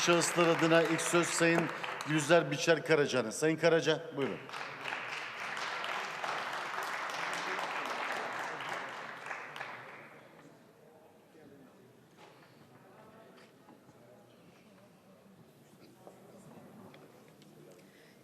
şahıslar adına ilk söz Sayın Gülizar Biçer Karaca'nın. Sayın Karaca buyurun.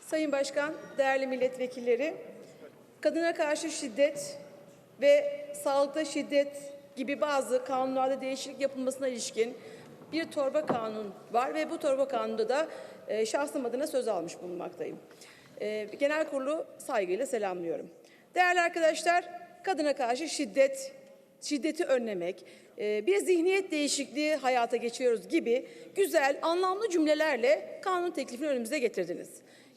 Sayın Başkan, değerli milletvekilleri, kadına karşı şiddet ve sağlıkta şiddet gibi bazı kanunlarda değişiklik yapılmasına ilişkin bir torba kanun var ve bu torba kanunda da e, şahsım adına söz almış bulunmaktayım. E, genel kurulu saygıyla selamlıyorum. Değerli arkadaşlar, kadına karşı şiddet, şiddeti önlemek, e, bir zihniyet değişikliği hayata geçiyoruz gibi güzel, anlamlı cümlelerle kanun teklifini önümüze getirdiniz.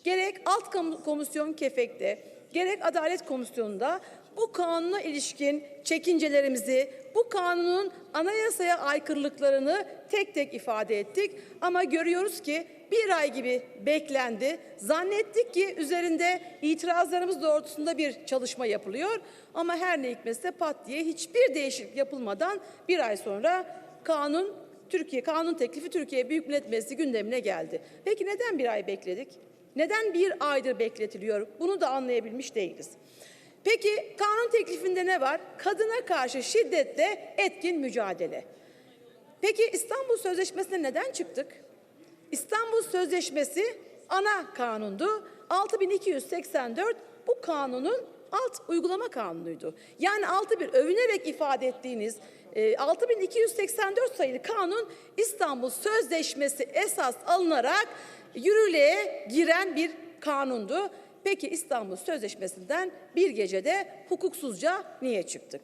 Gerek alt komisyon kefekte, gerek adalet komisyonunda bu kanuna ilişkin çekincelerimizi, bu kanunun anayasaya aykırılıklarını tek tek ifade ettik. Ama görüyoruz ki bir ay gibi beklendi. Zannettik ki üzerinde itirazlarımız doğrultusunda bir çalışma yapılıyor. Ama her ne hikmetse pat diye hiçbir değişiklik yapılmadan bir ay sonra kanun Türkiye kanun teklifi Türkiye Büyük Millet Meclisi gündemine geldi. Peki neden bir ay bekledik? Neden bir aydır bekletiliyor? Bunu da anlayabilmiş değiliz. Peki kanun teklifinde ne var? Kadına karşı şiddetle etkin mücadele. Peki İstanbul Sözleşmesi'ne neden çıktık? İstanbul Sözleşmesi ana kanundu. 6284 bu kanunun alt uygulama kanunuydu. Yani 61 övünerek ifade ettiğiniz e, 6284 sayılı kanun İstanbul Sözleşmesi esas alınarak yürürlüğe giren bir kanundu. Peki İstanbul Sözleşmesi'nden bir gecede hukuksuzca niye çıktık?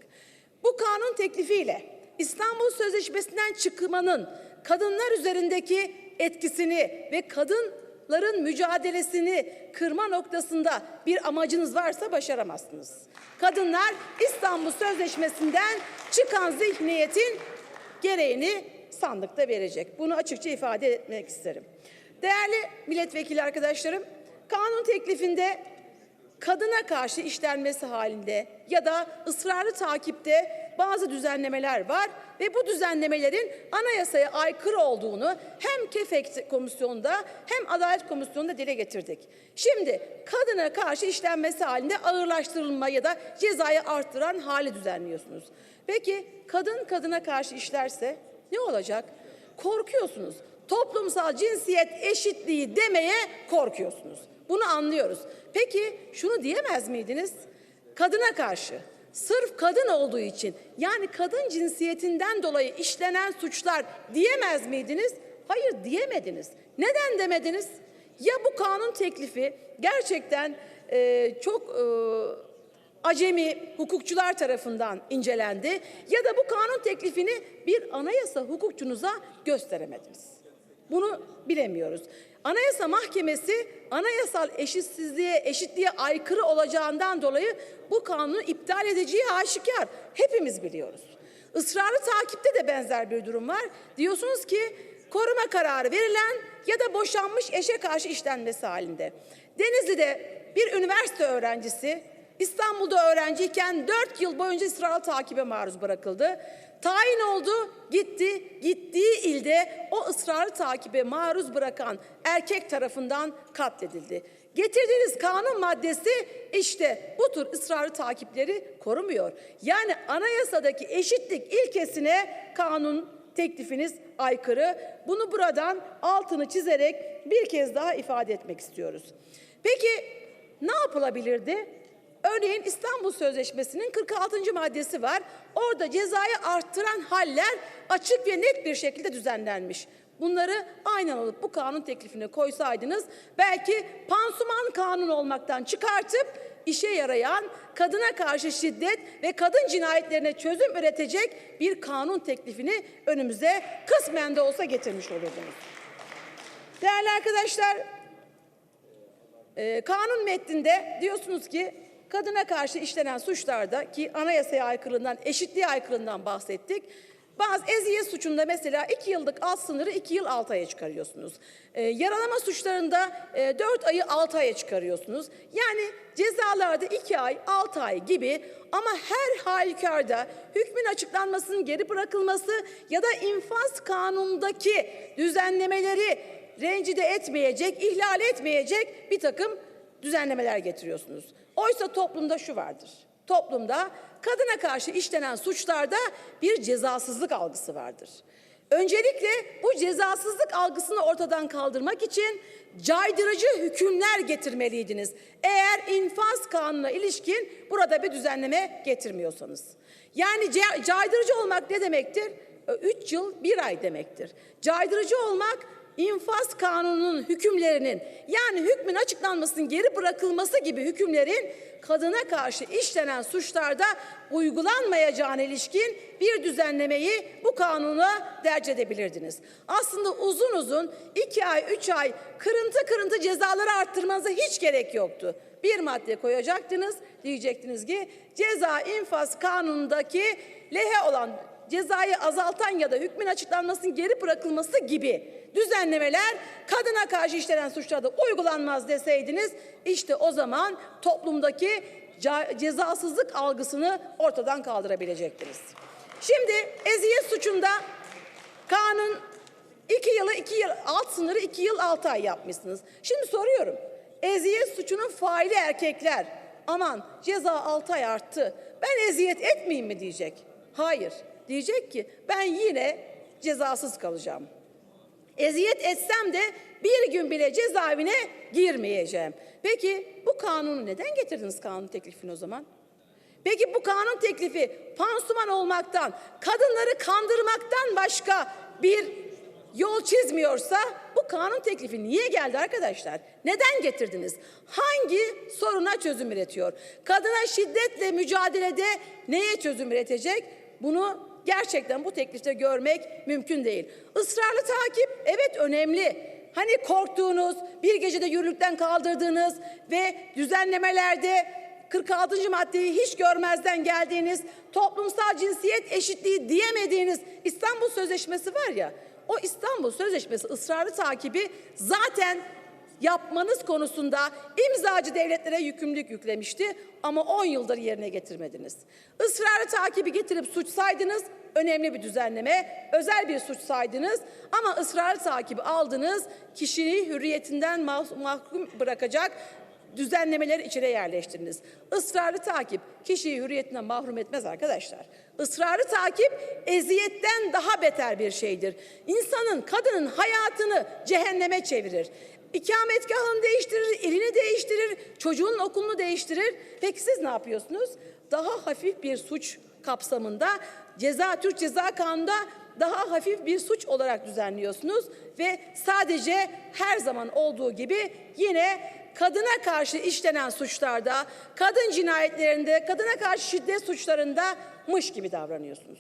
Bu kanun teklifiyle İstanbul Sözleşmesi'nden çıkmanın kadınlar üzerindeki etkisini ve kadınların mücadelesini kırma noktasında bir amacınız varsa başaramazsınız. Kadınlar İstanbul Sözleşmesi'nden çıkan zihniyetin gereğini sandıkta verecek. Bunu açıkça ifade etmek isterim. Değerli milletvekili arkadaşlarım, kanun teklifinde kadına karşı işlenmesi halinde ya da ısrarlı takipte bazı düzenlemeler var ve bu düzenlemelerin anayasaya aykırı olduğunu hem KEFEK komisyonunda hem Adalet Komisyonu'nda dile getirdik. Şimdi kadına karşı işlenmesi halinde ağırlaştırılma ya da cezayı arttıran hali düzenliyorsunuz. Peki kadın kadına karşı işlerse ne olacak? Korkuyorsunuz. Toplumsal cinsiyet eşitliği demeye korkuyorsunuz. Bunu anlıyoruz. Peki şunu diyemez miydiniz? Kadına karşı sırf kadın olduğu için yani kadın cinsiyetinden dolayı işlenen suçlar diyemez miydiniz? Hayır diyemediniz. Neden demediniz? Ya bu kanun teklifi gerçekten e, çok e, acemi hukukçular tarafından incelendi ya da bu kanun teklifini bir anayasa hukukçunuza gösteremediniz. Bunu bilemiyoruz. Anayasa Mahkemesi anayasal eşitsizliğe, eşitliğe aykırı olacağından dolayı bu kanunu iptal edeceği aşikar. Hepimiz biliyoruz. Israrlı takipte de benzer bir durum var. Diyorsunuz ki koruma kararı verilen ya da boşanmış eşe karşı işlenmesi halinde. Denizli'de bir üniversite öğrencisi İstanbul'da öğrenciyken 4 yıl boyunca ısrarlı takibe maruz bırakıldı. Tayin oldu, gitti, gittiği ilde o ısrarlı takibe maruz bırakan erkek tarafından katledildi. Getirdiğiniz kanun maddesi işte bu tür ısrarlı takipleri korumuyor. Yani anayasadaki eşitlik ilkesine kanun teklifiniz aykırı. Bunu buradan altını çizerek bir kez daha ifade etmek istiyoruz. Peki ne yapılabilirdi? Örneğin İstanbul Sözleşmesi'nin 46. maddesi var. Orada cezayı arttıran haller açık ve net bir şekilde düzenlenmiş. Bunları aynen alıp bu kanun teklifine koysaydınız belki pansuman kanun olmaktan çıkartıp işe yarayan kadına karşı şiddet ve kadın cinayetlerine çözüm üretecek bir kanun teklifini önümüze kısmen de olsa getirmiş olurdunuz. Değerli arkadaşlar, ee, kanun metninde diyorsunuz ki kadına karşı işlenen suçlarda ki anayasaya aykırılığından, eşitliğe aykırılığından bahsettik. Bazı eziyet suçunda mesela 2 yıllık alt sınırı 2 yıl 6 aya çıkarıyorsunuz. Ee, yaralama suçlarında 4 ayı 6 aya çıkarıyorsunuz. Yani cezalarda 2 ay 6 ay gibi ama her halükarda hükmün açıklanmasının geri bırakılması ya da infaz kanunundaki düzenlemeleri rencide etmeyecek, ihlal etmeyecek bir takım düzenlemeler getiriyorsunuz. Oysa toplumda şu vardır. Toplumda kadına karşı işlenen suçlarda bir cezasızlık algısı vardır. Öncelikle bu cezasızlık algısını ortadan kaldırmak için caydırıcı hükümler getirmeliydiniz. Eğer infaz kanununa ilişkin burada bir düzenleme getirmiyorsanız. Yani ca- caydırıcı olmak ne demektir? 3 yıl bir ay demektir. Caydırıcı olmak infaz kanununun hükümlerinin yani hükmün açıklanmasının geri bırakılması gibi hükümlerin kadına karşı işlenen suçlarda uygulanmayacağına ilişkin bir düzenlemeyi bu kanuna derc edebilirdiniz. Aslında uzun uzun iki ay, üç ay kırıntı kırıntı cezaları arttırmanıza hiç gerek yoktu. Bir madde koyacaktınız, diyecektiniz ki ceza infaz kanunundaki lehe olan cezayı azaltan ya da hükmün açıklanmasının geri bırakılması gibi düzenlemeler kadına karşı işlenen suçlarda uygulanmaz deseydiniz işte o zaman toplumdaki cezasızlık algısını ortadan kaldırabilecektiniz. Şimdi eziyet suçunda kanun iki yılı iki yıl alt sınırı iki yıl altı ay yapmışsınız. Şimdi soruyorum eziyet suçunun faili erkekler aman ceza altı ay arttı ben eziyet etmeyeyim mi diyecek. Hayır diyecek ki ben yine cezasız kalacağım. Eziyet etsem de bir gün bile cezaevine girmeyeceğim. Peki bu kanunu neden getirdiniz kanun teklifini o zaman? Peki bu kanun teklifi pansuman olmaktan, kadınları kandırmaktan başka bir yol çizmiyorsa bu kanun teklifi niye geldi arkadaşlar? Neden getirdiniz? Hangi soruna çözüm üretiyor? Kadına şiddetle mücadelede neye çözüm üretecek? Bunu gerçekten bu teklifte görmek mümkün değil. Israrlı takip evet önemli. Hani korktuğunuz, bir gecede yürürlükten kaldırdığınız ve düzenlemelerde 46. maddeyi hiç görmezden geldiğiniz, toplumsal cinsiyet eşitliği diyemediğiniz İstanbul Sözleşmesi var ya, o İstanbul Sözleşmesi ısrarlı takibi zaten yapmanız konusunda imzacı devletlere yükümlülük yüklemişti ama 10 yıldır yerine getirmediniz. Israrlı takibi getirip suç saydınız, önemli bir düzenleme, özel bir suç saydınız ama ısrarlı takibi aldınız, kişiliği hürriyetinden mah- mahkum bırakacak düzenlemeleri içine yerleştiriniz. Israrlı takip kişiyi hürriyetinden mahrum etmez arkadaşlar. Israrlı takip eziyetten daha beter bir şeydir. İnsanın, kadının hayatını cehenneme çevirir. İkametgahını değiştirir, ilini değiştirir, çocuğun okulunu değiştirir. Peki siz ne yapıyorsunuz? Daha hafif bir suç kapsamında ceza Türk Ceza Kanunu'nda daha hafif bir suç olarak düzenliyorsunuz ve sadece her zaman olduğu gibi yine kadına karşı işlenen suçlarda, kadın cinayetlerinde, kadına karşı şiddet suçlarında mış gibi davranıyorsunuz.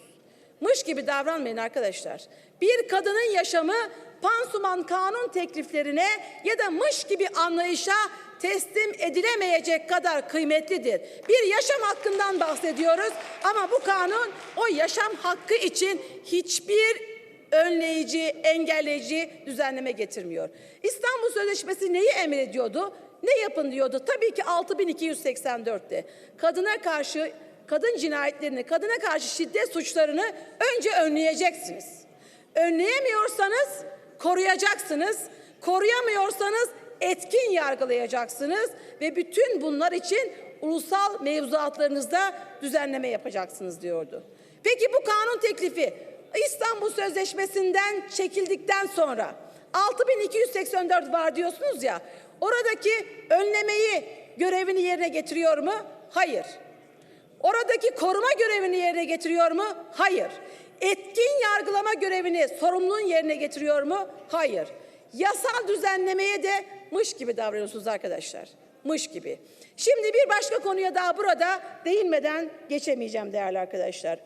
Mış gibi davranmayın arkadaşlar. Bir kadının yaşamı pansuman kanun tekliflerine ya da mış gibi anlayışa teslim edilemeyecek kadar kıymetlidir. Bir yaşam hakkından bahsediyoruz ama bu kanun o yaşam hakkı için hiçbir önleyici, engelleyici düzenleme getirmiyor. İstanbul Sözleşmesi neyi emrediyordu? Ne yapın diyordu? Tabii ki 6284'te. Kadına karşı kadın cinayetlerini, kadına karşı şiddet suçlarını önce önleyeceksiniz. Önleyemiyorsanız koruyacaksınız. Koruyamıyorsanız etkin yargılayacaksınız ve bütün bunlar için ulusal mevzuatlarınızda düzenleme yapacaksınız diyordu. Peki bu kanun teklifi İstanbul Sözleşmesi'nden çekildikten sonra 6284 var diyorsunuz ya oradaki önlemeyi görevini yerine getiriyor mu? Hayır. Oradaki koruma görevini yerine getiriyor mu? Hayır. Etkin yargılama görevini, sorumluluğun yerine getiriyor mu? Hayır. Yasal düzenlemeye de mış gibi davranıyorsunuz arkadaşlar. Mış gibi. Şimdi bir başka konuya daha burada değinmeden geçemeyeceğim değerli arkadaşlar.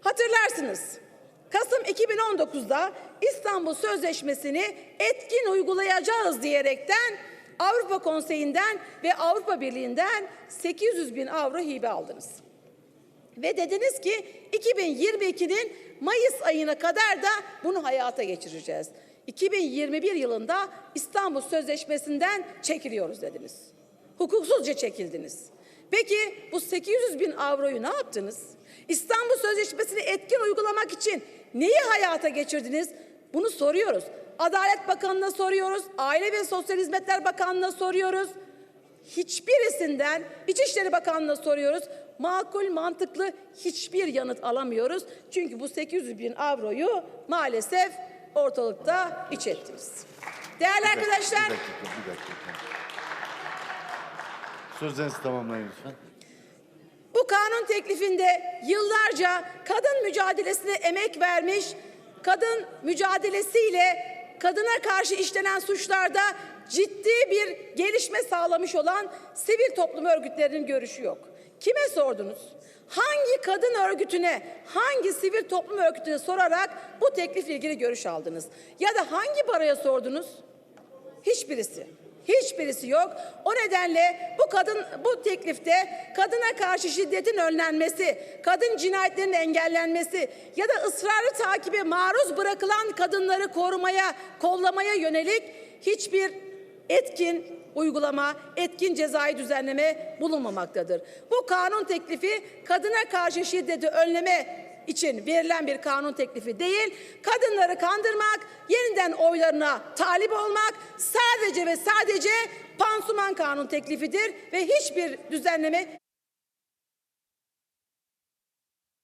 Hatırlarsınız. Kasım 2019'da İstanbul Sözleşmesi'ni etkin uygulayacağız diyerekten Avrupa Konseyi'nden ve Avrupa Birliği'nden 800 bin avro hibe aldınız. Ve dediniz ki 2022'nin Mayıs ayına kadar da bunu hayata geçireceğiz. 2021 yılında İstanbul Sözleşmesi'nden çekiliyoruz dediniz. Hukuksuzca çekildiniz. Peki bu 800 bin avroyu ne yaptınız? İstanbul Sözleşmesi'ni etkin uygulamak için neyi hayata geçirdiniz? Bunu soruyoruz. Adalet Bakanı'na soruyoruz. Aile ve Sosyal Hizmetler Bakanlığı'na soruyoruz. Hiçbirisinden İçişleri Bakanlığı'na soruyoruz. Makul, mantıklı hiçbir yanıt alamıyoruz. Çünkü bu 800 bin avroyu maalesef ortalıkta iç ettiniz. Değerli arkadaşlar, Bir dakika, bir dakika. Sözlerinizi tamamlayın lütfen. Bu kanun teklifinde yıllarca kadın mücadelesine emek vermiş, kadın mücadelesiyle kadına karşı işlenen suçlarda ciddi bir gelişme sağlamış olan sivil toplum örgütlerinin görüşü yok. Kime sordunuz? Hangi kadın örgütüne, hangi sivil toplum örgütüne sorarak bu teklifle ilgili görüş aldınız? Ya da hangi baraya sordunuz? Hiçbirisi. Hiçbirisi yok. O nedenle bu kadın bu teklifte kadına karşı şiddetin önlenmesi, kadın cinayetlerinin engellenmesi ya da ısrarlı takibe maruz bırakılan kadınları korumaya, kollamaya yönelik hiçbir etkin uygulama, etkin cezai düzenleme bulunmamaktadır. Bu kanun teklifi kadına karşı şiddeti önleme için verilen bir kanun teklifi değil, kadınları kandırmak, yeniden oylarına talip olmak sadece ve sadece pansuman kanun teklifidir ve hiçbir düzenleme